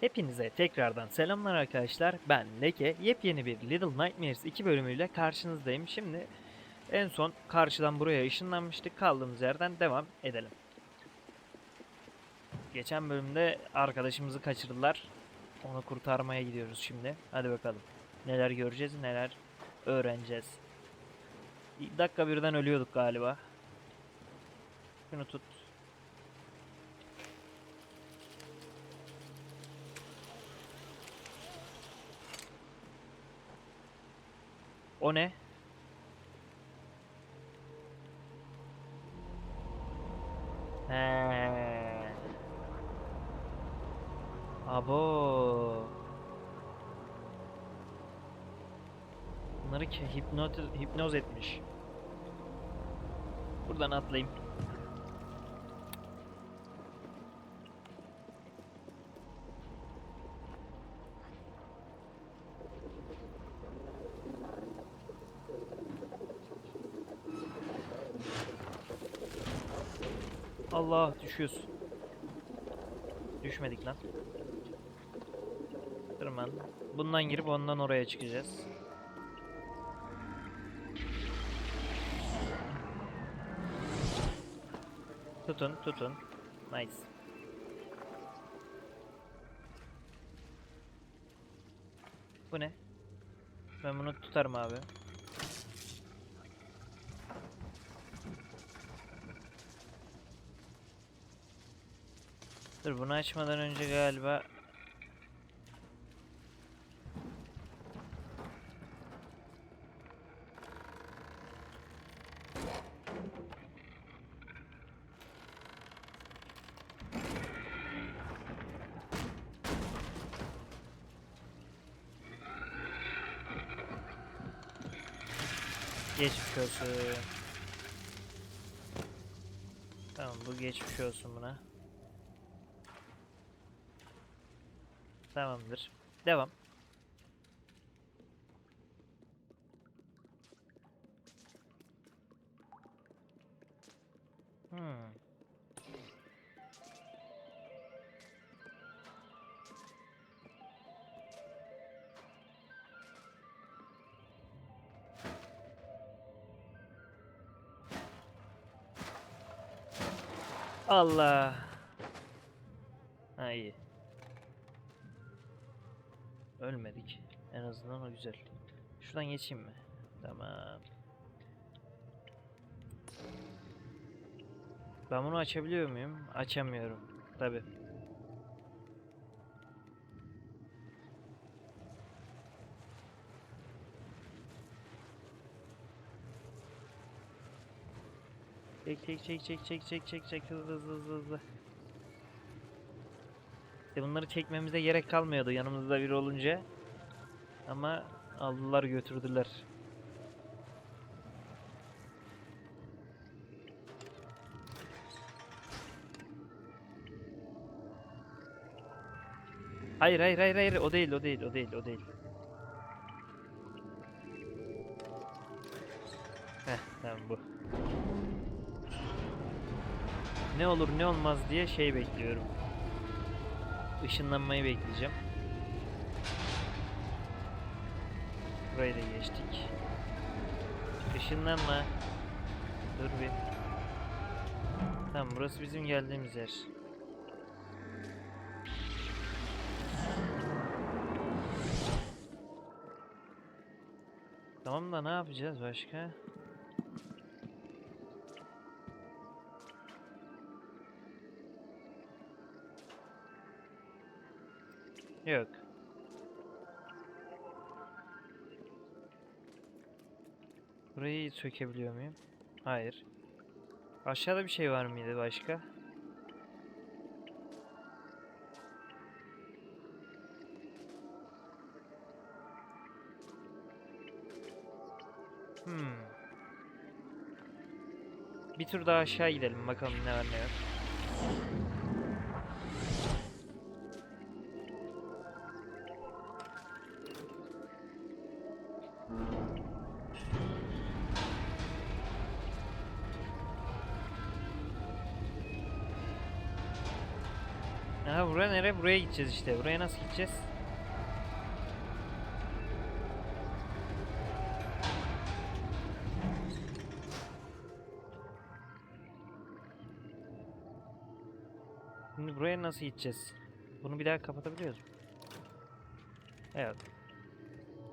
Hepinize tekrardan selamlar arkadaşlar. Ben Leke. Yepyeni bir Little Nightmares 2 bölümüyle karşınızdayım. Şimdi en son karşıdan buraya ışınlanmıştık. Kaldığımız yerden devam edelim. Geçen bölümde arkadaşımızı kaçırdılar. Onu kurtarmaya gidiyoruz şimdi. Hadi bakalım. Neler göreceğiz, neler öğreneceğiz. Bir dakika birden ölüyorduk galiba. Şunu tut. O ne? He. Abo. Bunları hipnoz, hipnoz etmiş. Buradan atlayayım. Allah düşüyoruz. Düşmedik lan. Tırman. Bundan girip ondan oraya çıkacağız. Tutun, tutun. Nice. Bu ne? Ben bunu tutarım abi. Dur bunu açmadan önce galiba Geçmiş olsun. Tamam bu geçmiş olsun buna. Tamamdır. Devam. Hmm. Allah. Ha iyi. Ölmedik. En azından o güzel. Şuradan geçeyim mi? Tamam. Ben bunu açabiliyor muyum? Açamıyorum. Tabi. Çek çek çek çek çek çek çek çek hızlı hızlı hızlı hızlı. İşte bunları çekmemize gerek kalmıyordu yanımızda biri olunca. Ama aldılar götürdüler. Hayır hayır hayır hayır o değil o değil o değil o değil. Heh tamam bu. Ne olur ne olmaz diye şey bekliyorum. Işınlanmayı bekleyeceğim. Burayı da geçtik. Işınlanma. Dur bir. Tamam burası bizim geldiğimiz yer. Tamam da ne yapacağız başka? Yok. Burayı sökebiliyor muyum? Hayır. Aşağıda bir şey var mıydı başka? Hmm. Bir tur daha aşağı gidelim bakalım ne var ne yok. Buraya gideceğiz işte. Buraya nasıl gideceğiz? Şimdi buraya nasıl gideceğiz? Bunu bir daha kapatabiliyoruz mu? Evet.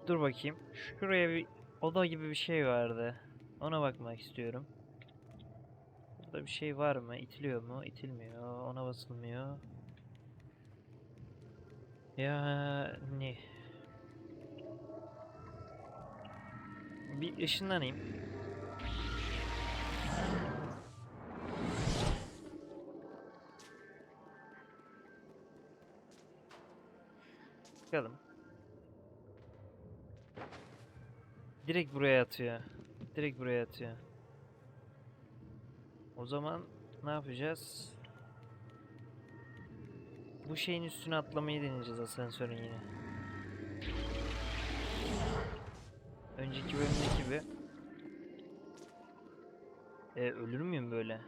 Dur bakayım. Şuraya bir oda gibi bir şey vardı. Ona bakmak istiyorum. Burada bir şey var mı? İtiliyor mu? İtilmiyor. Ona basılmıyor. Yani bir ışınlanayım. Bakalım. Direkt buraya atıyor. Direkt buraya atıyor. O zaman ne yapacağız? Bu şeyin üstüne atlamayı deneyeceğiz asansörün yine. Önceki bölümdeki gibi. E, ölür müyüm böyle?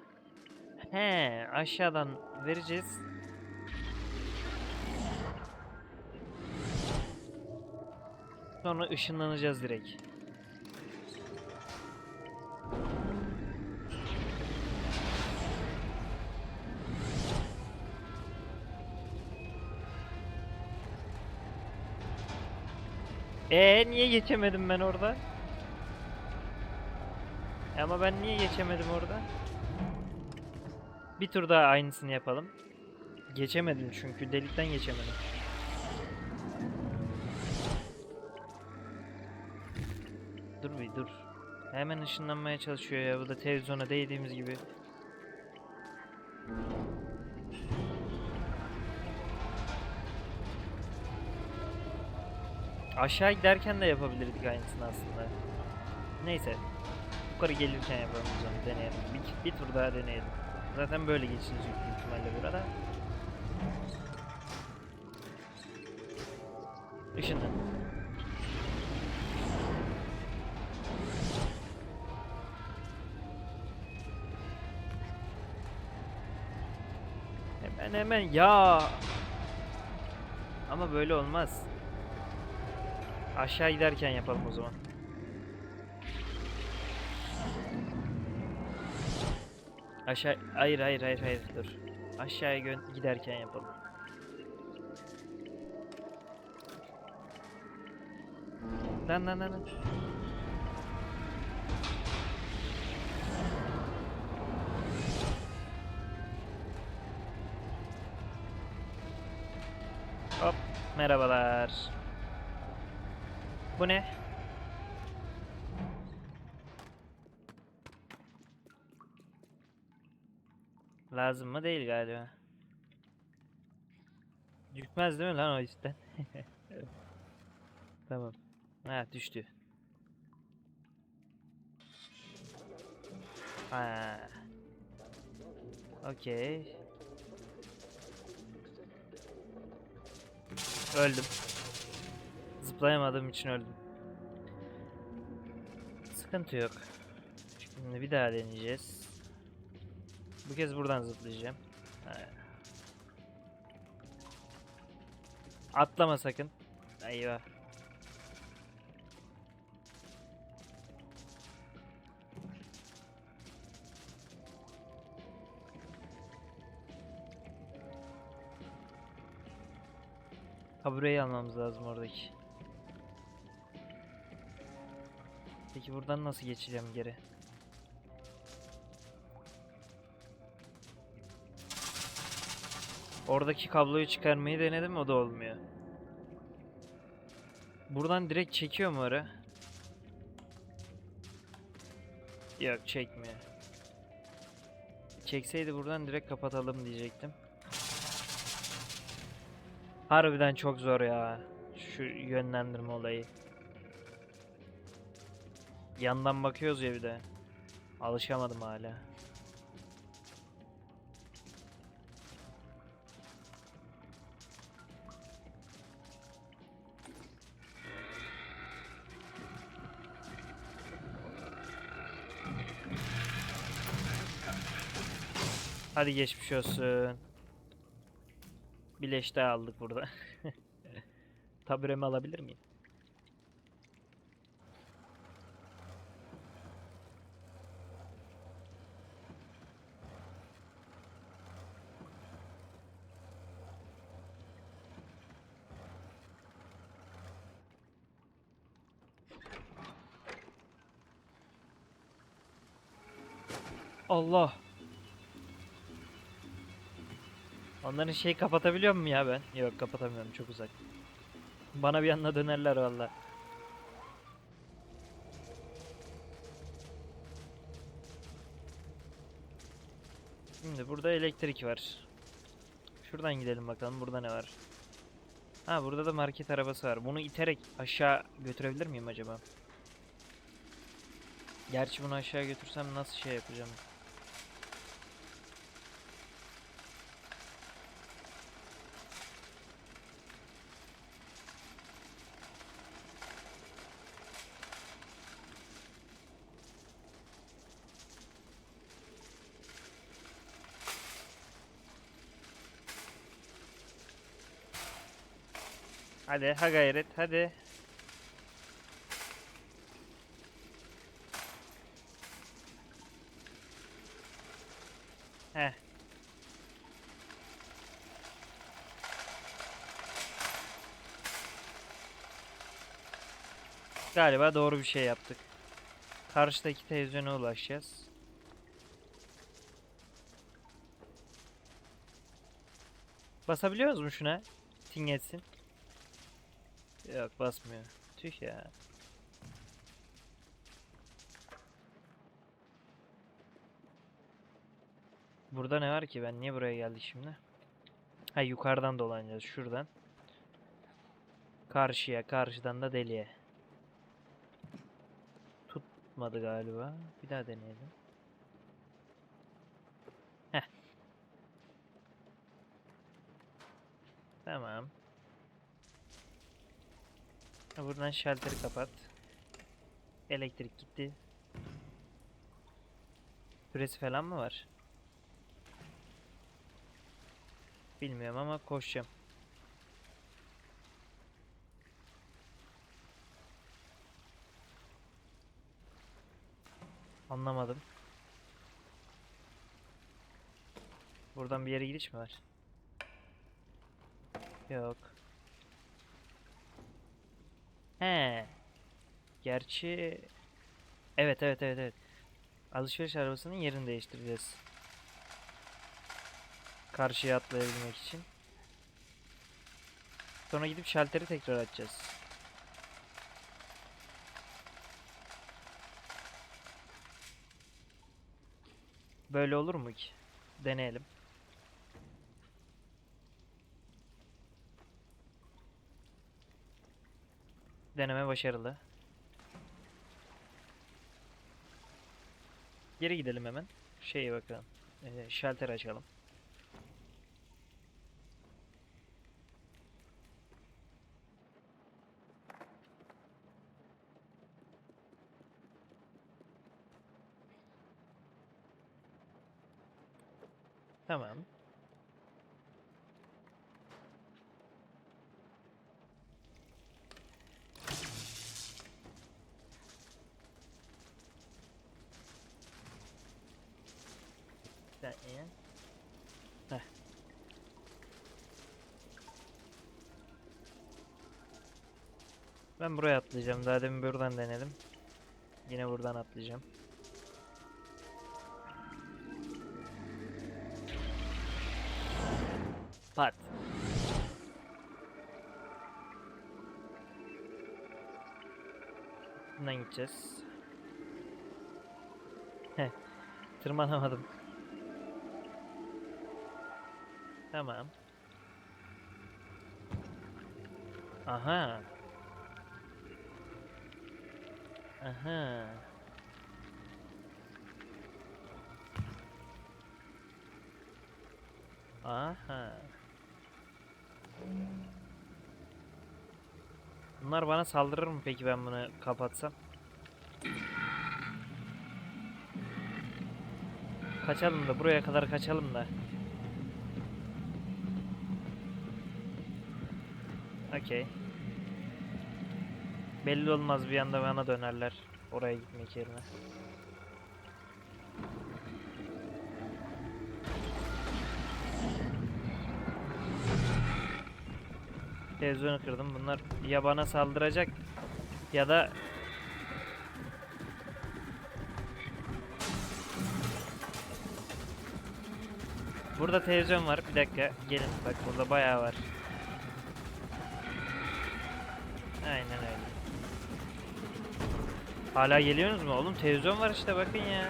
He, aşağıdan vereceğiz. Sonra ışınlanacağız direkt. Ee niye geçemedim ben orada? E, Ama ben niye geçemedim orada? Bir tur daha aynısını yapalım. Geçemedim çünkü delikten geçemedim. Dur bir dur. Hemen ışınlanmaya çalışıyor ya. Bu da televizyona değdiğimiz gibi. Aşağı giderken de yapabilirdik aynısını aslında. Neyse. Yukarı gelirken yapalım o. Deneyelim. Bir, bir tur daha deneyelim. Zaten böyle geçeceğiz büyük ihtimalle burada. Işınlan. Hemen hemen ya. Ama böyle olmaz. Aşağı giderken yapalım o zaman. Aşağı hayır hayır hayır hayır dur. Aşağıya giderken yapalım. Lan lan lan. lan. Hop merhabalar. Bu ne? Lazım mı değil galiba. Düşmez değil mi lan o üstten? tamam. Ha düştü. Ha. Okey. Öldüm. Zıplayamadığım için öldüm. Sıkıntı yok. Şimdi bir daha deneyeceğiz. Bu kez buradan zıplayacağım. Ha. Atlama sakın. Eyvah. Kabureyi almamız lazım oradaki. Peki buradan nasıl geçeceğim geri? Oradaki kabloyu çıkarmayı denedim o da olmuyor. Buradan direkt çekiyor mu ara? Yok çekmiyor. Çekseydi buradan direkt kapatalım diyecektim. Harbiden çok zor ya. Şu yönlendirme olayı. Yandan bakıyoruz ya bir de. Alışamadım hala. Hadi geçmiş olsun. Bileş daha aldık burada. Taburemi alabilir miyim? Allah. Onların şeyi kapatabiliyor muyum ya ben? Yok kapatamıyorum çok uzak. Bana bir anda dönerler valla. Şimdi burada elektrik var. Şuradan gidelim bakalım burada ne var. Ha burada da market arabası var. Bunu iterek aşağı götürebilir miyim acaba? Gerçi bunu aşağı götürsem nasıl şey yapacağım? Hadi ha gayret hadi. Heh. Galiba doğru bir şey yaptık. Karşıdaki televizyona ulaşacağız. Basabiliyoruz mu şuna? Ting etsin. Yok basmıyor. Tüh ya. Burada ne var ki? Ben niye buraya geldik şimdi? Ha yukarıdan dolanacağız. Şuradan. Karşıya, karşıdan da deliye. Tutmadı galiba. Bir daha deneyelim. Heh. Tamam. Buradan şalteri kapat. Elektrik gitti. Süresi falan mı var? Bilmiyorum ama koşacağım. Anlamadım. Buradan bir yere gidiş mi var? Yok. He. Gerçi Evet evet evet evet. Alışveriş arabasının yerini değiştireceğiz. Karşıya atlayabilmek için. Sonra gidip şalteri tekrar açacağız. Böyle olur mu ki? Deneyelim. Deneme başarılı. Geri gidelim hemen. Şeye bakalım. Ee, şalter açalım. Tamam. Saniye. Heh. Ben buraya atlayacağım. Daha demin buradan denedim. Yine buradan atlayacağım. Pat. Bundan gideceğiz. Heh. Tırmanamadım. Tamam. Aha. Aha. Aha. Bunlar bana saldırır mı peki ben bunu kapatsam? Kaçalım da buraya kadar kaçalım da. Okey. Belli olmaz bir anda bana dönerler. Oraya gitmek yerine. Televizyonu kırdım. Bunlar ya bana saldıracak ya da Burada televizyon var. Bir dakika. Gelin bak burada bayağı var. Aynen öyle. Hala geliyorsunuz mu oğlum? Televizyon var işte bakın ya.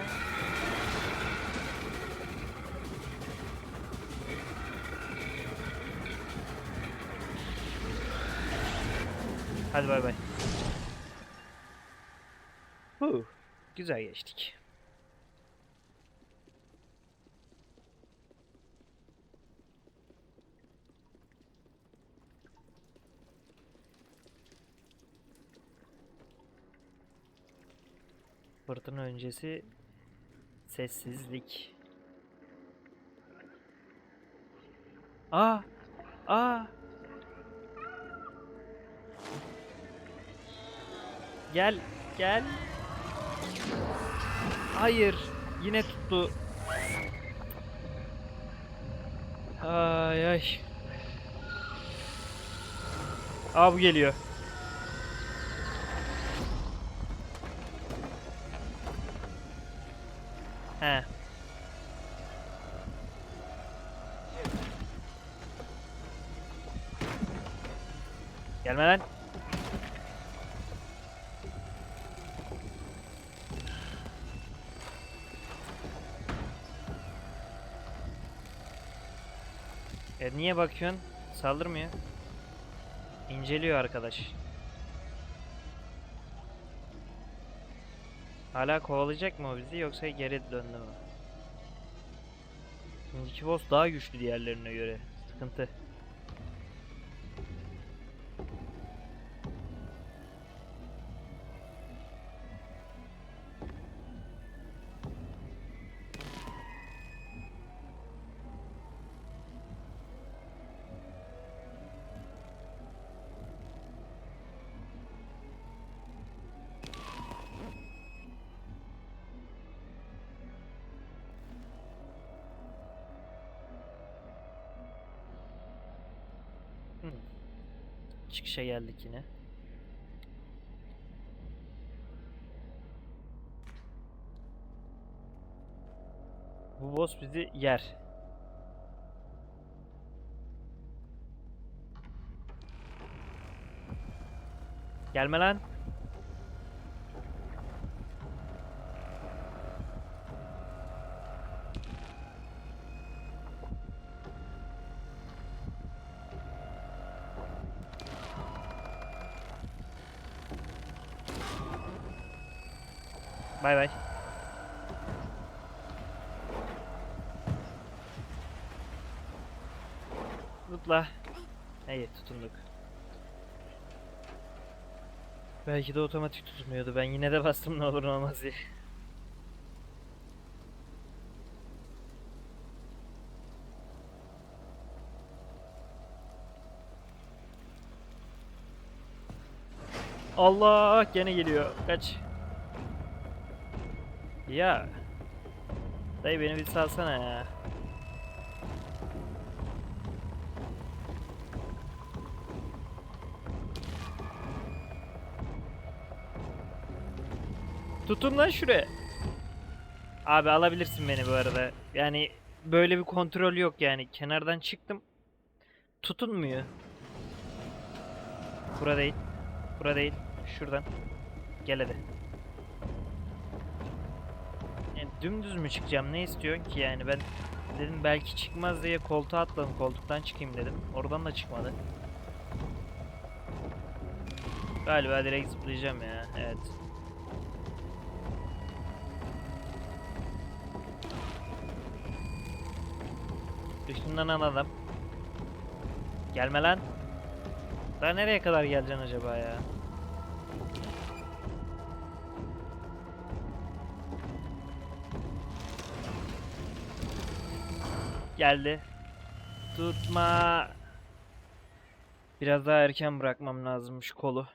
Hadi bay bay. Huh, güzel geçtik. Fırtına öncesi sessizlik. Aa! Aa! Gel, gel. Hayır, yine tuttu. Ay ay. Aa bu geliyor. He. Gelme lan. E niye bakıyorsun? Saldırmıyor. İnceliyor arkadaş. Hala kovalayacak mı o bizi yoksa geri döndü mü? Şimdiki boss daha güçlü diğerlerine göre. Sıkıntı. Çıkışa geldik yine. Bu boss bizi yer. Gelme lan. Bay bay. Zıpla. Tutunduk. Belki de otomatik tutmuyordu. Ben yine de bastım ne olur ne olmaz diye. Allah gene geliyor. Kaç. Ya. Dayı beni bir salsana ya. Tutun lan şuraya. Abi alabilirsin beni bu arada. Yani böyle bir kontrol yok yani. Kenardan çıktım. Tutunmuyor. Bura değil. Bura değil. Şuradan. Gel hadi. Yani dümdüz mü çıkacağım? Ne istiyorsun ki yani? Ben dedim belki çıkmaz diye koltuğa atladım. Koltuktan çıkayım dedim. Oradan da çıkmadı. Galiba direkt zıplayacağım ya. Evet. Üstünden alalım. Gelme lan. Daha nereye kadar geleceksin acaba ya? Geldi. Tutma. Biraz daha erken bırakmam lazımmış kolu.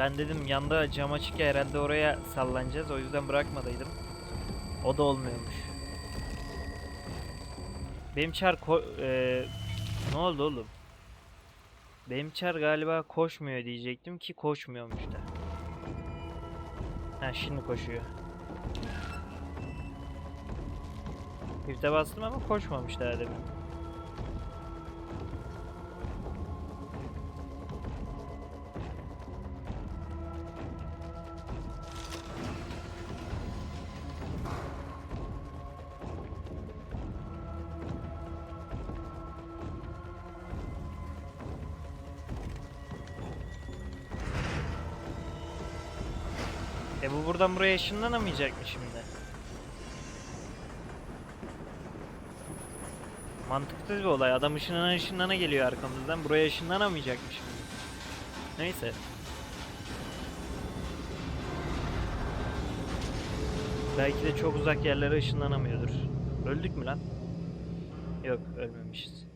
Ben dedim yanda cam açık ya herhalde oraya sallanacağız o yüzden bırakmadaydım. O da olmuyormuş. Benim çar eee, ne oldu oğlum? Benim çar galiba koşmuyor diyecektim ki koşmuyormuş da. Ha şimdi koşuyor. Çifte bastım ama koşmamış daha demin. Buraya ışınlanamayacak mı şimdi? Mantıksız bir olay. Adam ışınlana ışınlana geliyor arkamızdan. Buraya ışınlanamayacak mı şimdi? Neyse. Belki de çok uzak yerlere ışınlanamıyordur. Öldük mü lan? Yok ölmemişiz.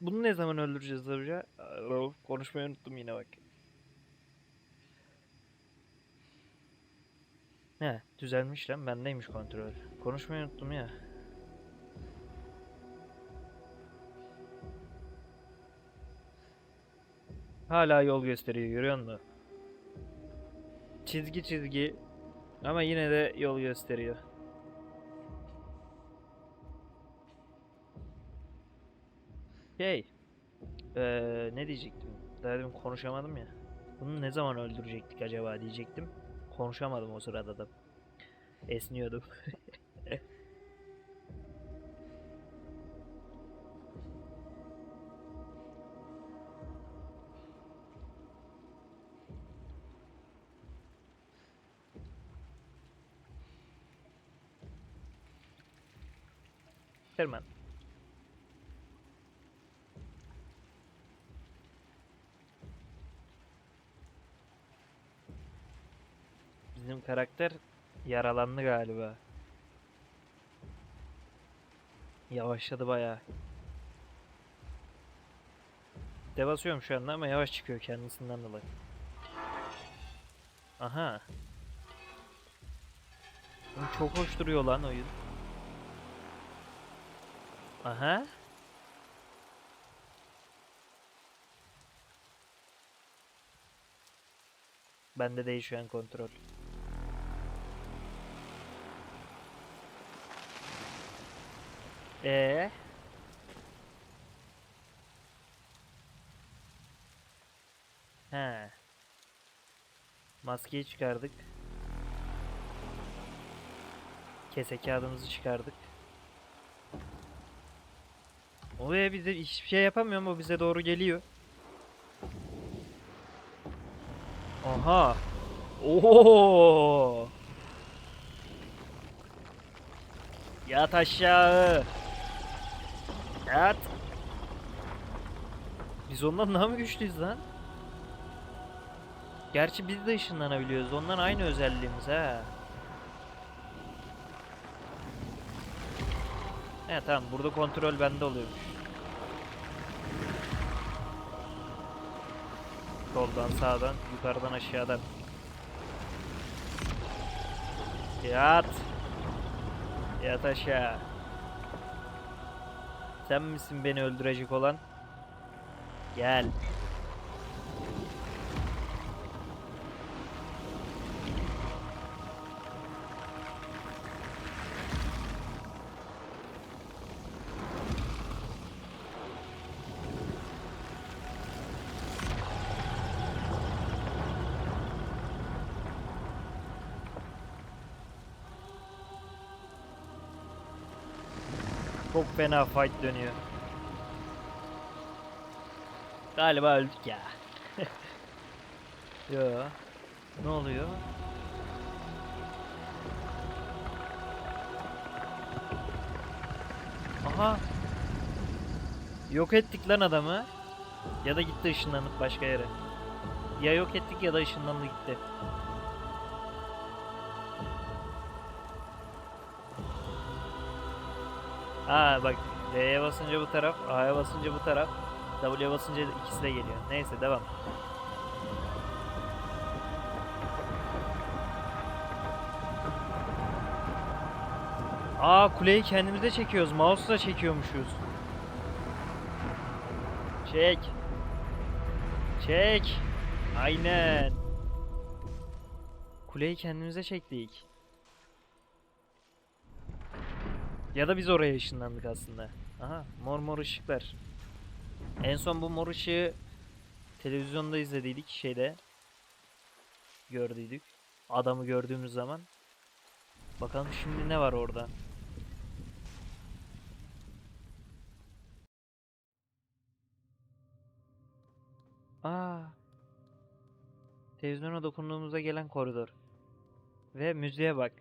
Bunu ne zaman öldüreceğiz? Aa, Konuşmayı unuttum yine bak. He düzelmiş lan bendeymiş kontrol. Konuşmayı unuttum ya. Hala yol gösteriyor görüyor musun? Çizgi çizgi ama yine de yol gösteriyor. Şey, eee, ne diyecektim? Demin konuşamadım ya. Bunu ne zaman öldürecektik acaba diyecektim. Konuşamadım o sırada da. Esniyordum. Tırman. Bizim karakter yaralandı galiba. Yavaşladı bayağı. De basıyorum şu anda ama yavaş çıkıyor kendisinden dolayı. Aha. Çok hoş duruyor lan oyun. Aha. Bende değil şu kontrol. Ee? He. Maskeyi çıkardık. Kese kağıdımızı çıkardık. Oraya bize hiçbir şey yapamıyor ama bize doğru geliyor. Aha. Oo. Yat aşağı. Yat. Biz ondan daha mı güçlüyüz lan? Gerçi biz de ışınlanabiliyoruz. Ondan aynı özelliğimiz ha. He tamam burada kontrol bende oluyormuş. Soldan sağdan yukarıdan aşağıdan. Yat. Yat aşağı. Sen misin beni öldürecek olan? Gel. Çok fena fight dönüyor. Galiba öldük ya. Yo. Ne oluyor? Aha. Yok ettik lan adamı. Ya da gitti ışınlanıp başka yere. Ya yok ettik ya da ışınlandı gitti. Aa bak D'ye basınca bu taraf, A'ya basınca bu taraf, W'ye basınca ikisi de geliyor. Neyse devam. Aa kuleyi kendimize çekiyoruz. Mouse'la çekiyormuşuz. Çek. Çek. Aynen. Kuleyi kendimize çektik. Ya da biz oraya ışınlandık aslında. Aha mor mor ışıklar. En son bu mor ışığı televizyonda izlediydik şeyde. Gördüydük. Adamı gördüğümüz zaman. Bakalım şimdi ne var orada. Aa. Televizyona dokunduğumuzda gelen koridor. Ve müziğe bak.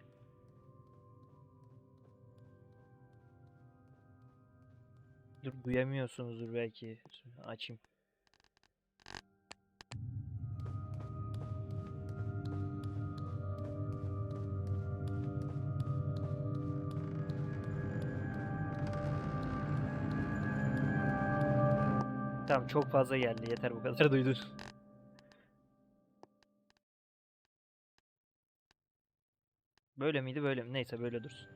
Dur duyamıyorsunuzdur belki. Açayım. Tamam çok fazla geldi. Yeter bu kadar duydun. Böyle miydi böyle mi? Neyse böyle dursun.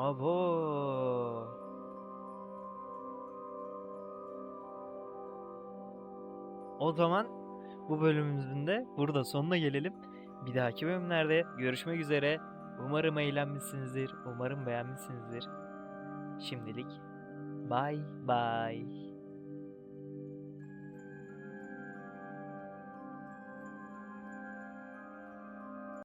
Abo. O zaman bu bölümümüzün de burada sonuna gelelim. Bir dahaki bölümlerde görüşmek üzere. Umarım eğlenmişsinizdir. Umarım beğenmişsinizdir. Şimdilik bye bye.